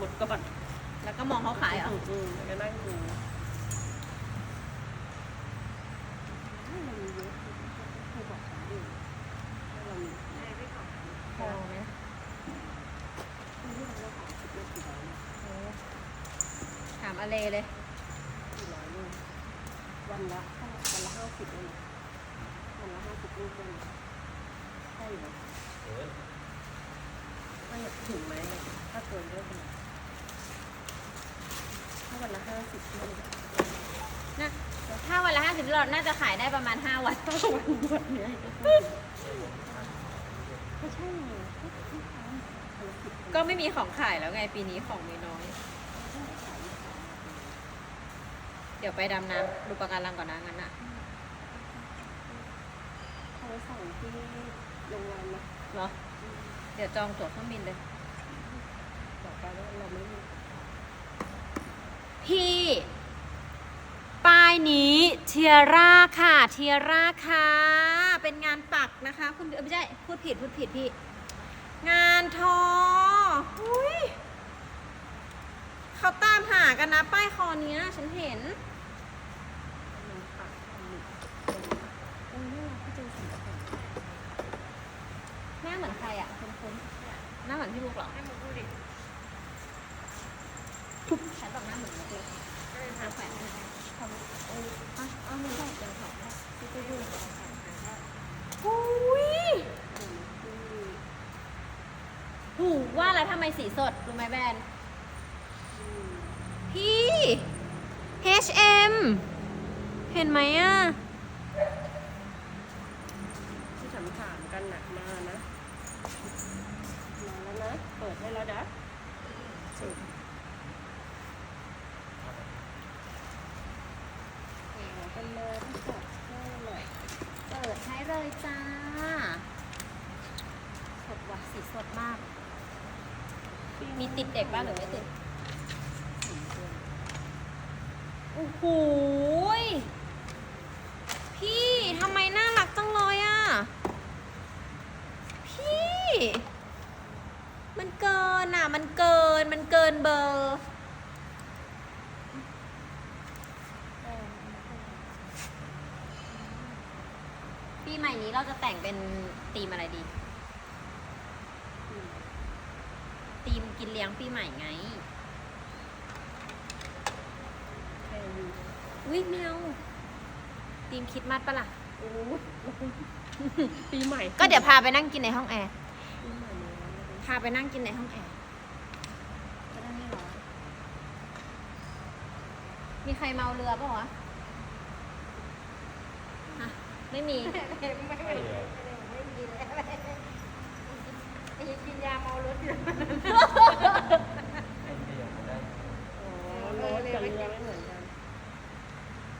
ก่อนหมดก่อนแล้วก็มองเขาขายเหรออืมแล้วก็นั่งดูให้มันเยอะให้บอกฉันดิให้เรามีพอไหมที่เราขายสิบเอ็ดกี่ร้อยเนี่ยโอ้ถามอเลเลยกี่ร้อยเนี่ยวันละเท่าวันละห้าสิบเลยนะวันละห้าสิบลูกเลยนะใช่ไหมเออไม่ถึงไหมถ้าเกินก็เป็น ถ้าวันละห้าสิบลูกนะถ้าวันละห้าสิบเราน่าจะขายได้ประมาณห้าวันถ้าวันบวชเนี่ยก็ใช่ไงก็ที่ทำวันละสิบก็ไม่มีของขายแล้วไงปีนี้ของมีน้อย เดี๋ยวไปดำน้ำดูปะการังก่อนนะงั้นอะเขาสั่งที่โรงแรมนะเหรอ เดี๋ยวจองตั๋วเครื่องบินเลยบอกไปว่าเราไม่มี พี่ป้ายนี้เทียร่าค่ะเทียร่าค่ะ เป็นงานปักนะคะ คุณเอ้ยไม่ใช่พูดผิดพูดผิดพี่ งานทออุ้ยเขาตามหากันนะ ป้ายคอนี้ยฉันเห็นหมึกตรงนี้เราเหมือนใครอะคุณคุณหน้าเหมือนพี่ลูกเหรอให้มึงดูดิ นบอกหน้าเหมือนมุกเลยหาแขวนให้ทำเอออะเอาไม่ได้เจอของได้ที่ไปดูของแขวนให้อุ้ยหูว่าแล้วทำไมสีสด รู้ไหมแบรนด์พี่ H&M เห็นไหมอะที่ถามกันหนักมานะมาแล้วนะ เปิดให้แล้วนะสุดเอากันเลยที่จัดให้เลย เปิดให้เลยจ้า สดว่ะสีสดมาก มีติดเด็กบ้างหรือไม่ติด โอ้โหยพี่ทำไมน่ารักจังเลยอะ พี่ มันเกินอะ มันเกิน มันเกินเบอร์ปีใหม่นี้เราจะแต่งเป็นธีมอะไรดีธีมกินเลี้ยงปีใหม่ไงแค่อยู่อุ้ยแมวธีมคริดมัดปะล่ะโอ้ยปีใหม่ ก็เดี๋ยวพาไปนั่งกินในห้องแอร์ ปีใหม่นี้แล้วนะ พาไปนั่งกินในห้องแอร์จะได้ไม่ร้อนมีใครเมาเรือปะวะฮะไม่มี ไม่เลยกินยาเมารถอยู่ไม่ได้ยังไม่ได้อ๋อรถกับเรือไม่เหมือนกัน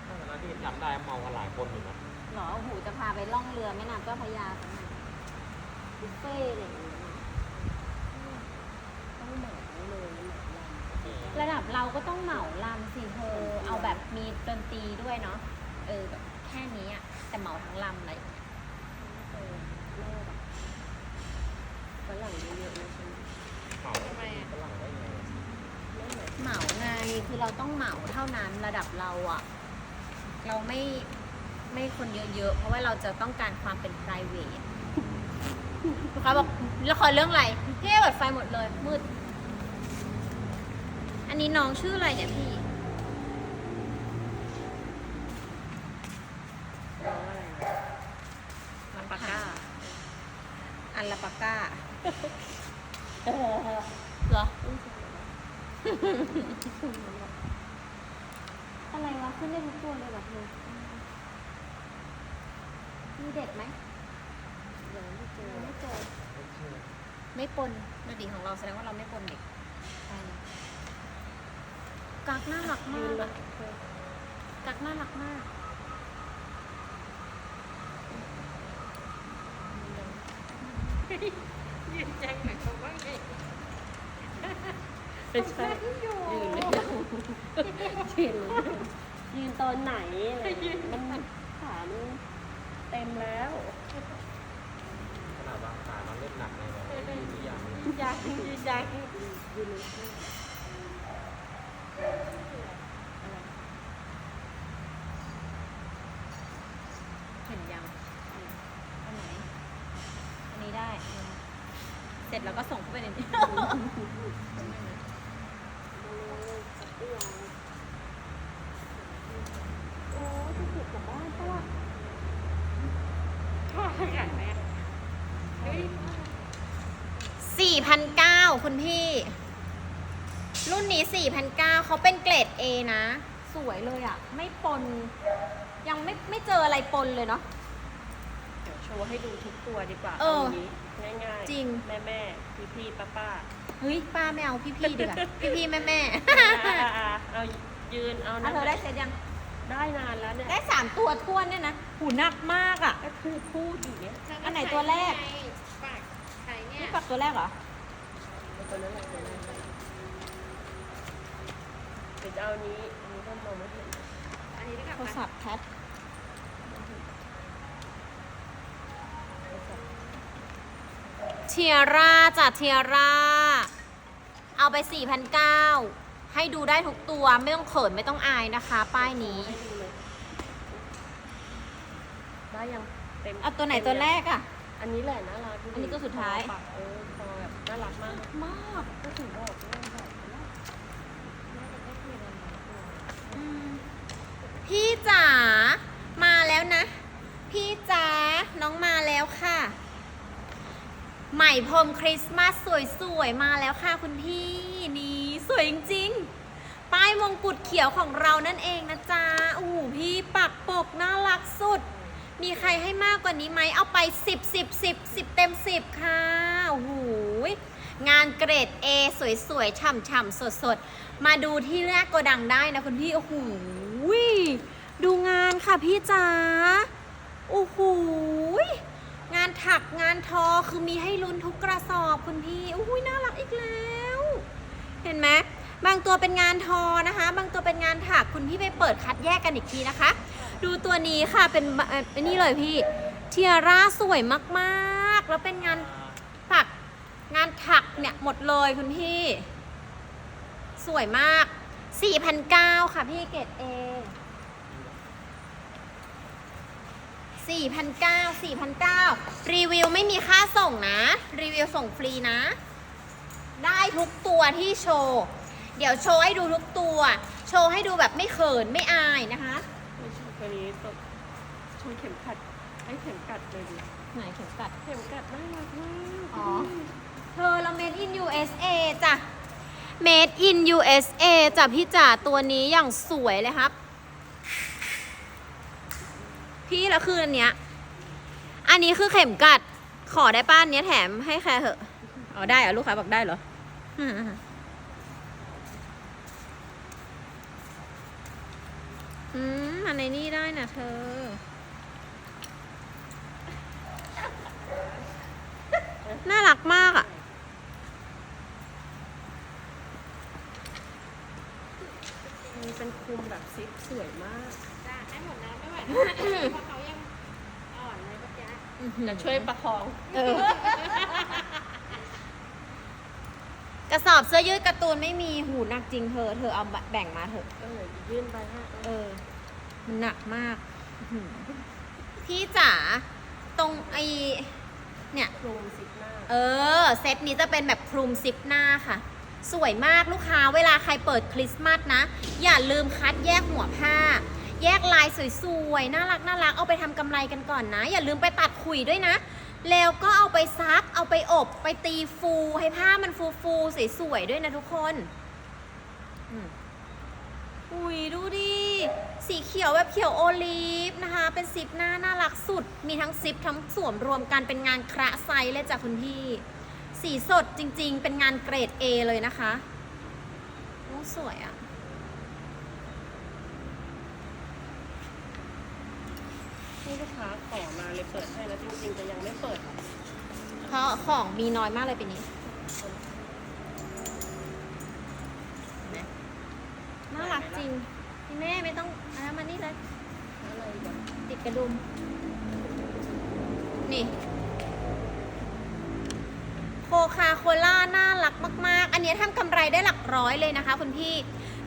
ถ้าตอนนั้นที่จำได้เมากันหลายคนอยู่นะหรอหูจะพาไปล่องเรือแม่น้ำเจ้าพระยาสักหน่อยบุฟเฟ่ต์อะไรอย่างเงี้ย ต้องเหมาเลยเหมาล ระดับเราก็ต้องเหมาลำสิเธอเอาแบบมีดนตรีด้วยเนาะเออแบบแค่นี้อะแต่เหมาทั้งลำอะไรอย่างเงี้ยเออแบบฝรั่งเยอะๆเลยใช่ไหมเมาทำไมอะ ฝรั่งได้ไงไม่เหนเหมาไงคือเราต้องเหมาเท่านั้นระดับเราอะเราไม่ไม่คนเยอะๆ เพราะว่าเราจะต้องการความเป็น p r i v a t ลูกค้าบอกละครเรื่องอะไรพี่เปิดไฟหมดเลยมืด อันนี้น้องชื่ออะไรเนี่ยพี่ร้องอะไรนะลาปาก้า อันลาปาก้าเออเหรอ อะไรวะขึ้นได้ทุกตัวเลยว่ะเธอมีเด็กไหมยังไม่เจอ ไม่เจอ ไม่เชื่อไม่ปนนดีของเราแสดงว่าเราไม่ปนเด็กใช่ กักน่ารักยืมานกเลอะยเออกักน่ารักมาก ยืนแจ้งหน่อยเขาว่าไงไม่ใช่ยืนเลยยืนเลยยืนตอนไหนอะไรอย่างเงี้ยมันขามันเต็มแล้ว ขนาดบางขาเราเล่นหนักเลยนะยืนตัวอย่างเลย ยังยืนยัง ยืนเลย ร็จแล้วก็ส่งเข้าไปในนี้ โอ้จะเก็บกลับบ้านปะล่ะ 4,900 คุณพี่ รุ่นนี้4,900เขาเป็นเกรด A นะ สวยเลยอะไม่ปน ยังไม่ไม่เจออะไรปนเลยเนาะ เดี๋ยวโชว์ให้ดูทุกตัวดีกว่าเออานี้ง่ายๆจริง แม่แม่พี่พี่ป้าป้าเฮ้ยป้าไม่เอาพี่พี่ๆดีกว่าพี่พี่ๆแม่แม่อ่าอ่าเอายืนเอาๆนะอะเธอได้เสร็จยัง ได้นานแล้วเนี่ยได้สามตัวท้วนเนี่ยนะหูหนักมากอะก็คือพูดอยู่เนี่ยอันไหนตัวแรก ปากใช้เนี่ย นี่ปักตัวแรกเหรอ ตัวนั้นแหละตัวนั้นแหละเดี๋ยวจะเอานี้ อันนี้ก็มองไม่เห็นอันนี้ได้กับโทรศัพท์แคทเทียร่าจ้ะเทียร่า เอาไป 4,900 ให้ดูได้ทุกตัวไม่ต้องเขินไม่ต้องอายนะคะ ป้ายนี้ ให้ดูเลยได้ยังเต็มเอาตัวไหนตัวแรกอะอันนี้แหละน่ารักดูอันนี้ตัวสุดท้ายปักเออคอแบบน่ารักมากมากก็ถึงบอกว่าแบบพี่จ๋ามาแล้วนะ พี่จ๋าน้องมาแล้วค่ะ ใหม่พรมคริสต์มาสสวยๆ มาแล้วค่ะคุณพี่นี่สวยจริงๆ ป้ายมงกุฎเขียวของเรานั่นเองนะจ๊ะโอ้โหพี่ปักปกน่ารักสุด มีใครให้มากกว่านี้ไหมเอาไป 10 10 10 10 เต็ม 10 ค่ะโอ้โห ยงานเกรด A สวยๆ ฉ่ำๆ สดๆ มาดูที่แรกโกดังได้นะคุณพี่ โอ้โหดูงานค่ะพี่จ๋า โอ้โหยงานถักงานทอคือมีให้ลุ้นทุกกระสอบคุณพี่ โอ้โหยน่ารักอีกแล้ว เห็นไหมบางตัวเป็นงานทอนะคะ บางตัวเป็นงานถักคุณพี่ไปเปิดคัดแยกกันอีกทีนะคะ ดูตัวนี้ค่ะเป็นนนี้เลยพี่ เทียร่าสวยมากๆ แล้วเป็นงาน งานถักเนี่ยหมดเลยคุณพี่ สวยมาก 4,900 ค่ะพี่เกดเอ4,900 4,900 รีวิวไม่มีค่าส่งนะ รีวิวส่งฟรีนะ ได้ทุกตัวที่โชว์ เดี๋ยวโชว์ให้ดูทุกตัว โชว์ให้ดูแบบไม่เขินไม่อายนะคะไม่ใช่ตัวนี้ตัวโชว์เข็มขัดไอ้เข็มกัดเลยดิไหนเข็มกัด เข็มกัดน่ารักมาก อ๋อ เธอเรา made in USA จ้ะ made in USA จ้ะพี่จ๋าตัวนี้อย่างสวยเลยครับ พี่แล้วคืออันเนี้ย อันนี้คือเข็มกัด ขอได้ป้านเนี้ยแถมให้แค่เหอะอ๋อได้เหรอลูกค้าบอกได้เหรออืมอันในนี่ได้นะเธอ น่ารักมากอะ มีเป็นคลุมแบบซิปสวยมาก จ้าให้หมดแล้วไม่ไหวแล้วเพราะเขายังอ่อนเลยเมื่อกี้จะช่วยประคอง เออ กระสอบเสื้อยืดการ์ตูนไม่มีหูหนักจริงเธอ เธอเอาแบ่งมาเถอะ เออยื่นไปฮะเออ มันหนักมากอื้อหือพี่จ๋าตรงไอเนี่ย คลุมซิปหน้า เออ เซตนี้จะเป็นแบบคลุมซิปหน้าค่ะ สวยมากลูกค้าเวลาใครเปิดคริสต์มาสนะ อย่าลืมคัดแยกหัวผ้า แยกลายสวยๆ น่ารักน่ารักเอาไปทำกำไรกันก่อนนะ อย่าลืมไปตัดขุยด้วยนะ แล้วก็เอาไปซัก เอาไปอบ ไปตีฟูให้ผ้ามันฟูฟูๆสวยๆด้วยนะทุกคนอุ้ยดูดิ สีเขียวแบบเขียวโอลีฟนะคะ เป็นซิปหน้าน่ารักสุด มีทั้งซิปทั้งสวมรวมกันเป็นงานคระไซเลยจ้ะคุณพี่ สีสดจริงๆ เป็นงานเกรด A เลยนะคะโอ้สวยอะ่ะ นี่ลูกค้าขอมาเลยเปิดให้แล้วจริงๆจะยังไม่เปิดเพราะของมีน้อยมากเลยปีนี้ น่ารักจริง พี่แม่ไม่ต้องเอามานี่เลย อะไรแบบติดกระดุม นี่โคคาโคล่าน่ารักมาก ๆ อันนี้ทำกำไรได้หลักร้อยเลยนะคะคุณพี่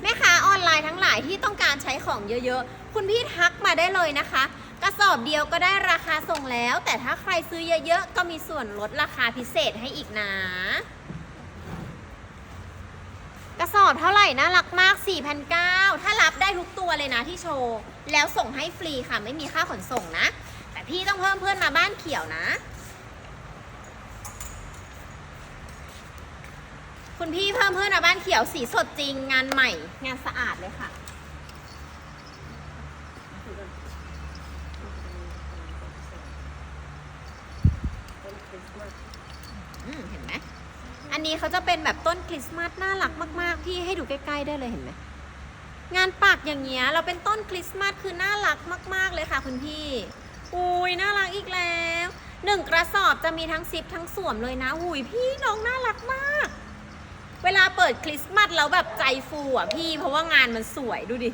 แม่ค้าออนไลน์ทั้งหลายที่ต้องการใช้ของเยอะๆ คุณพี่ทักมาได้เลยนะคะกระระสอบเดียวก็ได้ราคาส่งแล้ว แต่ถ้าใครซื้อเยอะๆ ก็มีส่วนลดราคาพิเศษให้อีกนะ กระสอบเท่าไหร่น่ารักมาก 4,900 ถ้ารับได้ทุกตัวเลยนะที่โชว์ แล้วส่งให้ฟรีค่ะไม่มีค่าขนส่งนะ แต่พี่ต้องเพิ่มเพื่อนมาบ้านเขียวนะ คุณพี่เพิ่มเพื่อนมาบ้านเขียวสีสดจริงงานใหม่ งานสะอาดเลยค่ะอืมเห็นไหม อันนี้เขาจะเป็นแบบต้นคริสต์มาสน่ารักมาก ๆ พี่ให้ดูใกล้ ๆ ได้เลยเห็นไหม งานปักอย่างเงี้ยเราเป็นต้นคริสต์มาสคือน่ารักมาก ๆ เลยค่ะคุณพี่ อุ้ยน่ารักอีกแล้วหนึ่งกระสอบจะมีทั้งซิปทั้งสวมเลยนะอุ้ยพี่น้องน่ารักมาก เวลาเปิดคริสต์มาสแล้วแบบใจฟูอะพี่เพราะว่างานมันสวยดูดิ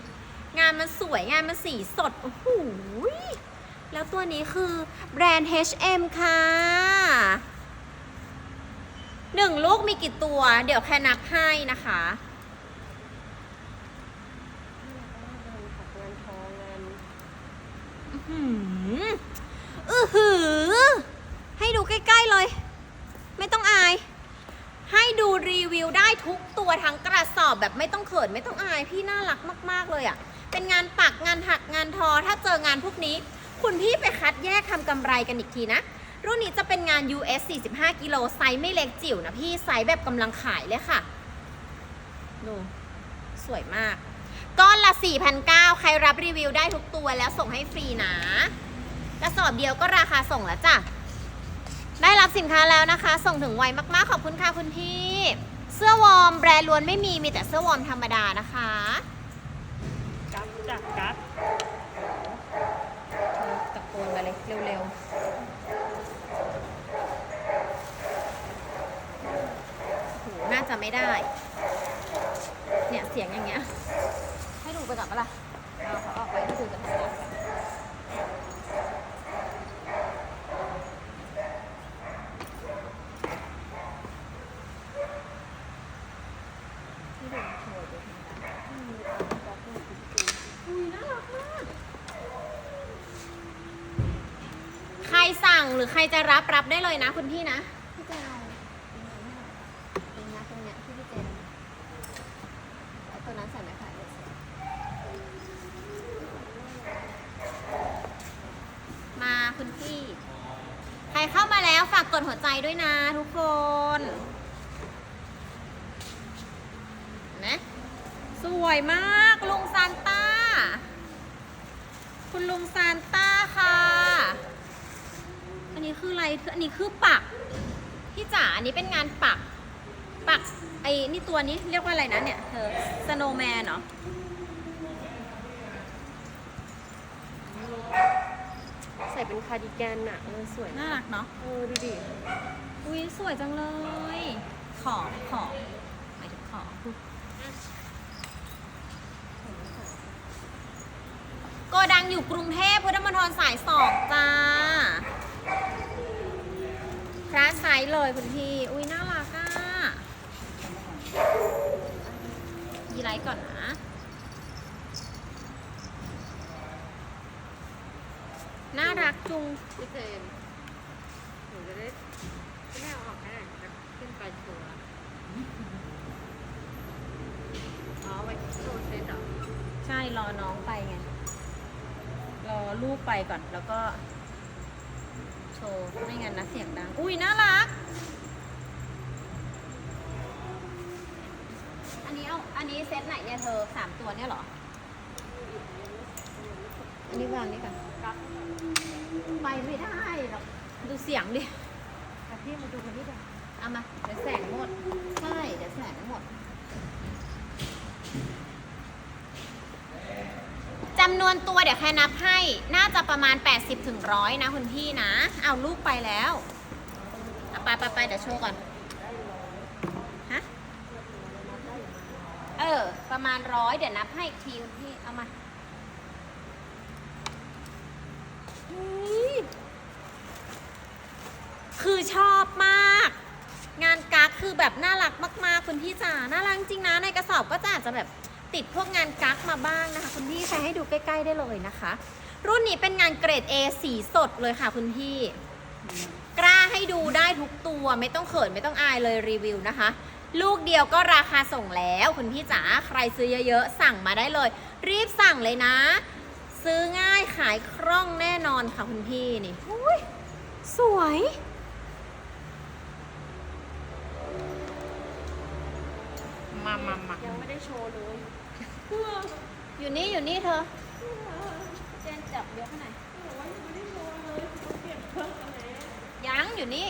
งานมันสวยงานมันสีสดโอ้โหแล้วตัวนี้คือแบรนด์ H&M ค่ะหนึ่งลูกมีกี่ตัว เดี๋ยวแค่นับให้นะคะอือหือ ให้ดูใกล้ ๆ เลย ไม่ต้องอาย ให้ดูรีวิวได้ทุกตัวทั้งกระสอบแบบไม่ต้องเขินไม่ต้องอายพี่น่ารักมาก ๆ เลยอะ่ะ เป็นงานปักงานหักงานทอ ถ้าเจองานพวกนี้ คุณพี่ไปคัดแยกทำกำไรกันอีกทีนะ รุ่นนี้จะเป็นงาน US 45กิโลไซส์ไม่เล็กจิ๋วนะพี่ไซส์แบบกำลังขายเลยค่ะดูสวยมากก้อนละ 4,900 ใครรับรีวิวได้ทุกตัวแล้วส่งให้ฟรีนะ กระสอบเดียวก็ราคาส่งแล้วจ้ะ ได้รับสินค้าแล้วนะคะ ส่งถึงไวมากๆ ขอบคุณค่ะคุณพี่ เสื้อวอร์มแบรนด์ล้วนไม่มี มีแต่เสื้อวอร์มธรรมดานะคะกับจากกั๊บตะโกนมาเลยเร็วๆโหน่าจะไม่ได้ เนี่ยเสียงอย่างเงี้ย ให้ดูไปก่อนปะล่ะเอาเขาออกไปให้ดูกันธรรมดาก่อนให้ดูโชว์ดูธรรมดาอุ้ยน่ารักมาก ใครสั่ง หรือใครจะรับรับได้เลยนะคุณพี่นะ พี่จะเอาตรงนี้ตรงเนี้ยที่พี่เจนเอาตัวนั้นใส่ไหมคะเดี๋ยวใส่มาคุณพี่ ใครเข้ามาแล้วฝากกดหัวใจด้วยนะทุกคนเห็นไหมสวยมากลุงซานต้า คุณลุงซานต้าค่ะ อันนี้คืออะไรคืออันนี้คือปัก พี่จ๋า อันนี้เป็นงานปัก ปัก ไอ้นี่ตัวนี้เรียกว่าอะไรนะเนี่ย เธอสโนว์ แมนเหรอใส่เป็นคาร์ดิแกนอะเออสวยน่ารักเนาะเออดูดิอุ้ยสวยจังเลย ขอขอหมายถึงขอโกดังอยู่กรุงเทพพุทธมณฑลสายสองจ้าพระไซส์เลยคุณพี่อุ้ยน่ารักอะยี ไลท์ก่อนนะน่ารักจุงพี่เจนหนูจะได้ไม่เอาออกให้หน่อยจะขึ้นไปโชว์ละอ๋อไว้โชว์เซตเหรอใช่รอน้องไปไง รอลูกไปก่อนแล้วก็ โชว์ ไม่งั้นนะเสียงดัง อุ้ยน่ารัก อาอันนี้เซตไหนเนี่ยเธอสามตัวเนี่ยเหรอ อันนี้วางนี่ก่อนไปไม่ได้หรอกดูเสียงดิแต่พี่มาดูกันนี่ก่อนเอามา เดี๋ยวแสงหมด ใช่ เดี๋ยวแสงหมดจำนวนตัวเดี๋ยวแค่นับให้ น่าจะประมาณ 80ถึงร้อยนะคุณพี่นะ เอาลูกไปแล้วเอาไปไปไปเดี๋ยวโชว์ก่อน ฮะ เออ ประมาณร้อยเดี๋ยวนับให้อีกทีคุณพี่เอามาคือชอบมาก งานกั๊กคือแบบน่ารักมากๆคุณพี่จ๋าน่ารักจริงนะในกระสอบก็จะอาจจะแบบติดพวกงานกั๊กมาบ้างนะคะ คุณพี่ใช้ให้ดูใกล้ ๆได้เลยนะคะ รุ่นนี้เป็นงานเกรด A สีสดเลยค่ะคุณพี่ กล้าให้ดูได้ทุกตัวไม่ต้องเขินไม่ต้องอายเลยรีวิวนะคะ ลูกเดียวก็ราคาส่งแล้วคุณพี่จ๋าใครซื้อเยอะๆ สั่งมาได้เลย รีบสั่งเลยนะ ซื้อง่ายขายคล่องแน่นอนค่ะคุณพี่นี่อุ๊ยสวย มามามายังไม่ได้โชว์เลย อยู่นี่อยู่นี่เธอเจนจับยกให้หน่อยยังอยู่นี่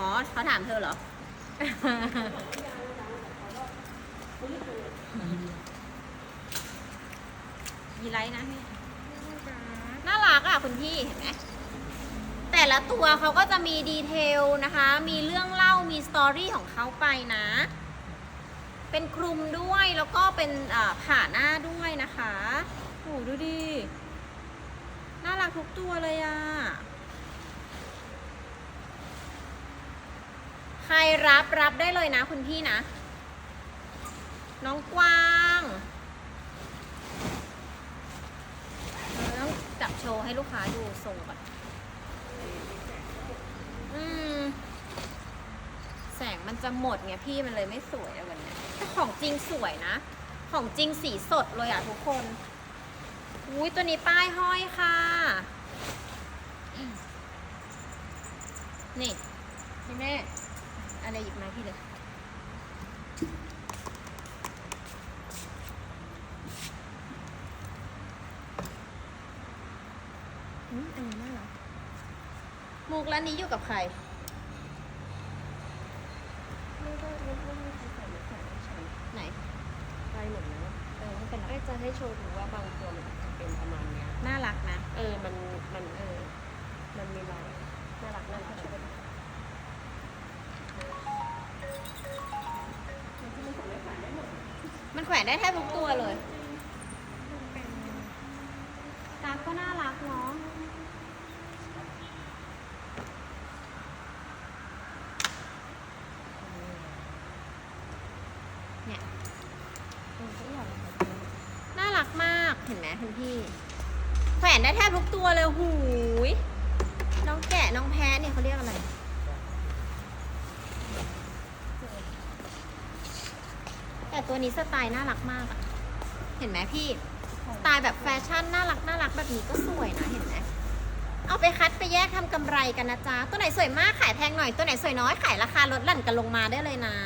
อ๋อเขาถามเธอเหรอยีไลท์นะพี่น่ารักอะคุณพี่เห็นไหมแต่ละตัวเขาก็จะมีดีเทลนะคะ มีเรื่องเล่ามีสตอรี่ของเขาไปนะ เป็นคลุมด้วยแล้วก็เป็นอ่าผ่าหน้าด้วยนะคะโอ้ดูดิ น่ารักทุกตัวเลยอะใครรับรับได้เลยนะคุณพี่นะ น้องกวางเออต้องจับโชว์ให้ลูกค้าดูทรงก่อนอืมแสงมันจะหมดไงพี่มันเลยไม่สวยอะวันเนี้ยแต่ของจริงสวยนะ ของจริงสีสดเลยอะทุกคนอุ้ยตัวนี้ป้ายห้อยค่ะ นี่พี่แม่ อะไรหยิบมาพี่เลยอืมอันนี้น่ารักมุกร้านนี้อยู่กับใครไม่ได้ไม่ได้ไม่ได้ใส่ไม่ใส่ไม่ใส่ไหนไปหมดแล้วเออไม่เป็นไรเอ้ยจะให้โชว์ดูว่าบางตัวมันอาจจะเป็นประมาณเนี้ยน่ารักนะ เออมันมันเออ มันมีลายน่ารักน่ารัก ได้แทบทุกตัวเลยตาก็น่ารักเนาะ เนี่ยเออก็อยากเอาไปน่ารักมากเห็นไหมคุณพี่ แขวนได้แทบทุกตัวเลยหูย น้องแกะน้องแพ้เนี่ยเขาเรียกอะไร แต่ตัวนี้สไตล์น่ารักมากอะเห็นไหมพี่ สไตล์แบบแฟชั่นน่ารักน่ารักแบบนี้ก็สวยนะเห็นไหมเอาไปคัดไปแยกทำกำไรกันนะจ๊ะ ตัวไหนสวยมากขายแพงหน่อย ตัวไหนสวยน้อยขายราคาลดหลั่นกันลงมาได้เลยนะ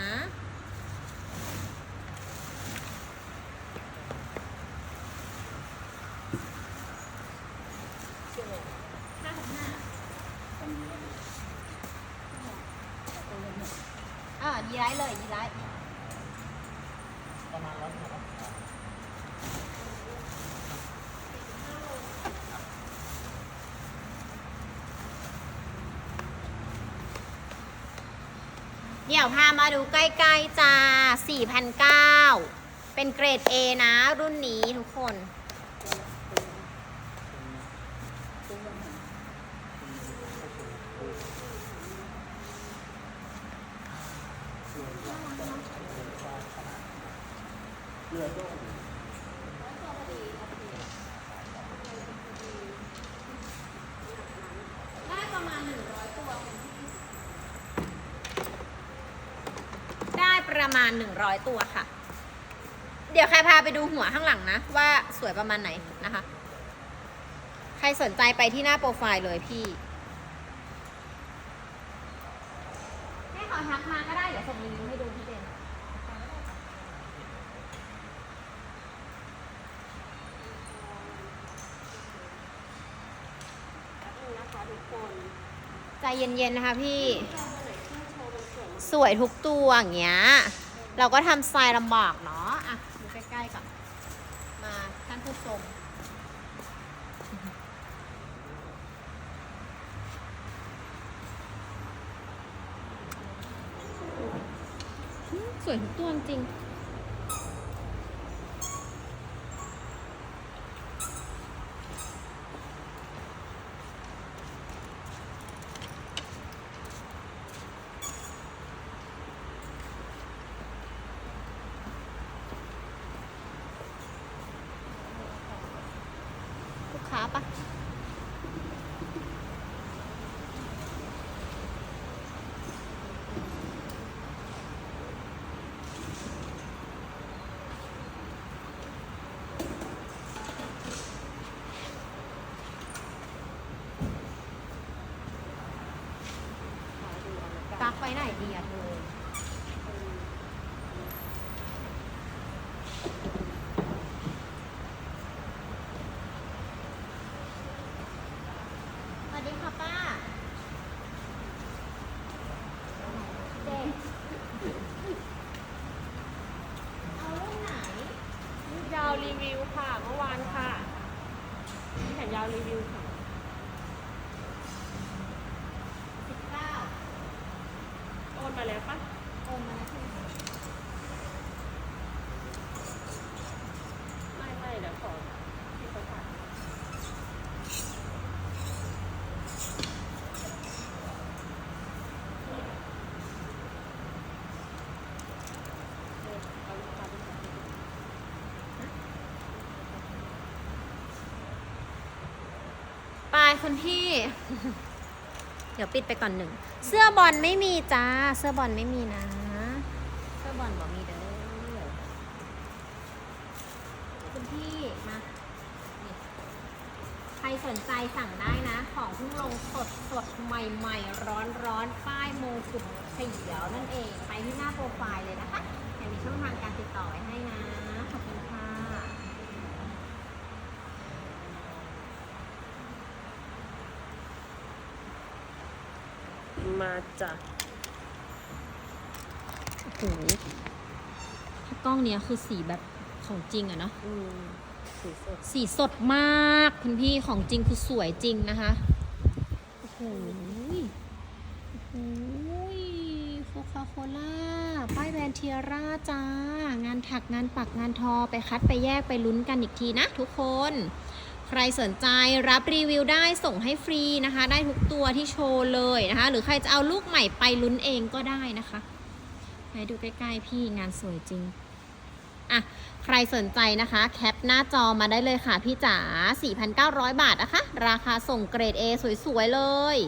อ่ายีไรเลยยีไร ประมาณร้อยหัว เดี๋ยวพามาดูใกล้ๆจ้า4,009เป็นเกรด A นะรุ่นนี้ทุกคน ได้ประมาณ 100 ตัวได้ประ มาณ100ตัวค่ะ เดี๋ยวใครพาไปดูหัวข้างหลังนะ ว่าสวยประมาณไหนนะคะ ใครสนใจไปที่หน้าโปรไฟล์เลยพี่ให้เขาทักมาก็ได้เดี๋ยวส่งรีวิวให้ดูพี่เจนแป๊บนึงนะคะทุกคนใจเย็นๆนะคะพี่ สวยทุกตัวอย่างเงี้ย เราก็ทำสไตล์ลำบากเนาะอะดูใกล้ๆก่อนมาท่านผู้ชมสวยทุกตัวจริง ค้าปะกักไว้ไหนดีอะเธอ สวัสดีค่ะป้า เด็ก เอารุ่นไหน ยาวรีวิวค่ะ เมื่อวานค่ะ นี่แขนยาวรีวิวค่ะ สิบเก้า โอนมาแล้วปะ โอนมาแล้วใช่ไหมคะ ไม่ไม่เดี๋ยวขอที่เขาถ่ายเนี่ยเอาลูกค้าไปถ่าย ไป คุณพี่ เดี๋ยวปิดไปก่อนหนึ่ง เสื้อบอลไม่มีจ้า เสื้อบอลไม่มีนะ เสื้อบอลบอกมีเด้อคุณพี่มาใครสนใจสั่งได้นะ ของเพิ่งลงสดสดใหม่ๆ ร้อนร้อนๆป้ายโมกุฎเขียวนั่นเอง ไปที่หน้าโปรไฟล์เลยนะคะแถมมีช่องทางการติดต่อไว้ให้นะ มาจ้ะโอ้โหถ้ากล้องเนี้ยคือสีแบบของจริงอะเนาะอืมสีสดสีสดมากคุณพี่ของจริงคือสวยจริงนะคะโอ้โหยโอ้โหโคคาโคล่าป้ายแบรนด์เทียร่าจ้างานถักงานปักงานทอไปคัดไปแยกไปลุ้นกันอีกทีนะทุกคนใค รสนใจรับรีวิวได้ส่งให้ฟรีนะคะ ได้ทุกตัวที่โชว์เลยนะคะ หรือใครจะเอาลูกใหม่ไปลุ้นเองก็ได้นะคะให้ดูใกล้ๆพี่งานสวยจริงอะใครสนใจนะคะ แคปหน้าจอมาได้เลยค่ะพี่จ๋า4,900 บาทนะคะ ราคาส่งเกรด A สวยๆเลย